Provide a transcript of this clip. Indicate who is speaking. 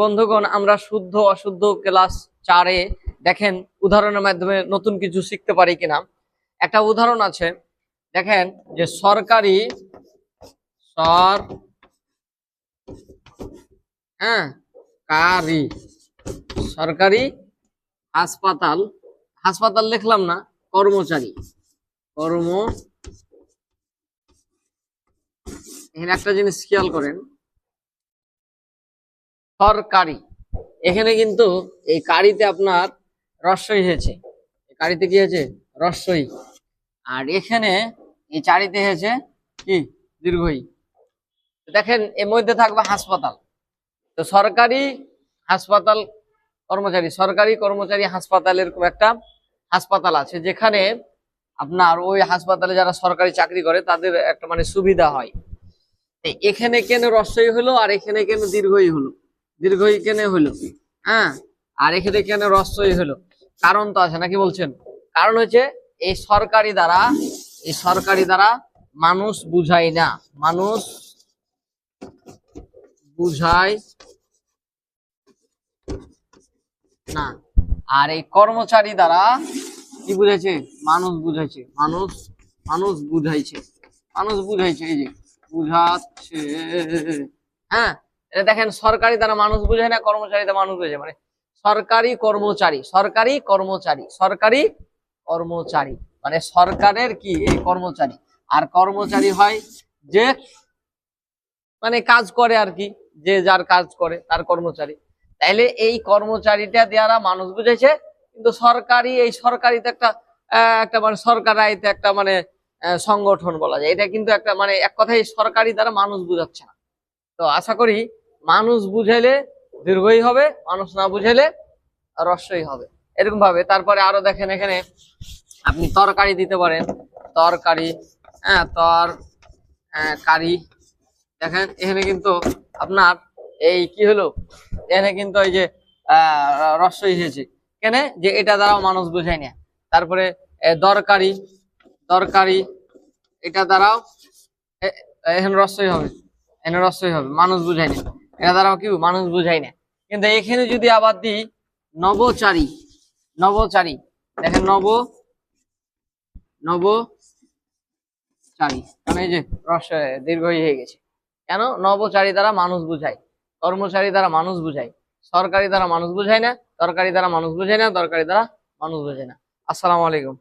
Speaker 1: বন্ধুগণ, আমরা শুদ্ধ অশুদ্ধ ক্লাস চারে দেখেন উদাহরণের মাধ্যমে নতুন কিছু শিখতে পারি কিনা। একটা উদাহরণ আছে, দেখেন যে সরকারি, সর হ্যাঁ কারি, সরকারি হাসপাতাল হাসপাতাল লিখলাম না, কর্মচারী, কর্ম, এখানে একটা জিনিস খেয়াল করেন সরকারি এখানে কিন্তু এই কারিতে আপনার রস্যই হয়েছে। কারিতে কি হয়েছে? রস্যই আর এখানে এই চারিতে হয়েছে কি? দীর্ঘই। দেখেন, এর মধ্যে থাকবে হাসপাতাল। তো সরকারি হাসপাতাল কর্মচারী, সরকারি কর্মচারী হাসপাতাল এরকম একটা হাসপাতাল আছে, যেখানে আপনার ওই হাসপাতালে যারা সরকারি চাকরি করে, তাদের একটা মানে সুবিধা হয়। এখানে কেন রস্যই হলো, আর এখানে কেন দীর্ঘই হলো? দীর্ঘই কেন হলো। হ্যাঁ? আর এখানে কেন রস্যই হলো। কারণ তো আছে, নাকি বলছেন? কারণ হচ্ছে, এই সরকারি দ্বারা, এই সরকারি দ্বারা মানুষ বুঝায় না। মানুষ বুঝায় না। আর এই কর্মচারী দ্বারা কি বুঝাইছে? মানুষ বুঝাইছে। মানুষ মানুষ বুঝাইছে। মানুষ বুঝাইছে, এই যে, বুঝাচ্ছে। হ্যাঁ? এটা দেখেন সরকারি দ্বারা মানুষ বুঝে না কর্মচারী দ্বারা মানুষ বুঝে। মানে সরকারি কর্মচারী সরকারি কর্মচারী সরকারি কর্মচারী। মানে সরকারের কি? এই কর্মচারী। আর কর্মচারী হয় যে মানে কাজ করে আর কি, যে যার কাজ করে, তার কর্মচারী। তাইলে এই কর্মচারীটা দ্বারা মানুষ বুঝেছে, কিন্তু সরকারি, এই সরকারিতে একটা একটা মানে সরকার আইতে একটা মানে সংগঠন বলা যায়। এটা কিন্তু একটা মানে এক কথায় সরকারি দ্বারা মানুষ বুঝাচ্ছে না। তো আশা করি মানুষ বুঝাইলে দীর্ঘই হবে মানুষ না বুঝাইলে রস্যই হবে। এরকম ভাবে। তারপরে আরও দেখেন এখানে আপনি তরকারি দিতে পারেন। তরকারি হ্যাঁ তর আহ, কারি। দেখেন এখানে কিন্তু আপনার এই কি হলো? এখানে কিন্তু এই যে রস্যই হয়েছে। কেন? যে এটা দ্বারাও মানুষ বুঝায় না। তারপরে দরকারি দরকারি এটা দ্বারাও এখানে রস্যই হবে। এখানে রস্যই হবে। মানুষ বুঝায় না। এটা দ্বারাও কি মানুষ বুঝায় না। কিন্তু এখানে যদি আবার দিই, নবচারী নবচারী, দেখেন নব, নবচারী মানে এই যে রস দীর্ঘ হয়ে গেছে। কেন? নবচারী দ্বারা মানুষ বুঝায়, কর্মচারী দ্বারা মানুষ বুঝায়, সরকারি দ্বারা মানুষ বুঝায় না, তরকারি দ্বারা মানুষ বুঝায় না, দরকারি দ্বারা মানুষ বুঝায় না। আসসালামু আলাইকুম।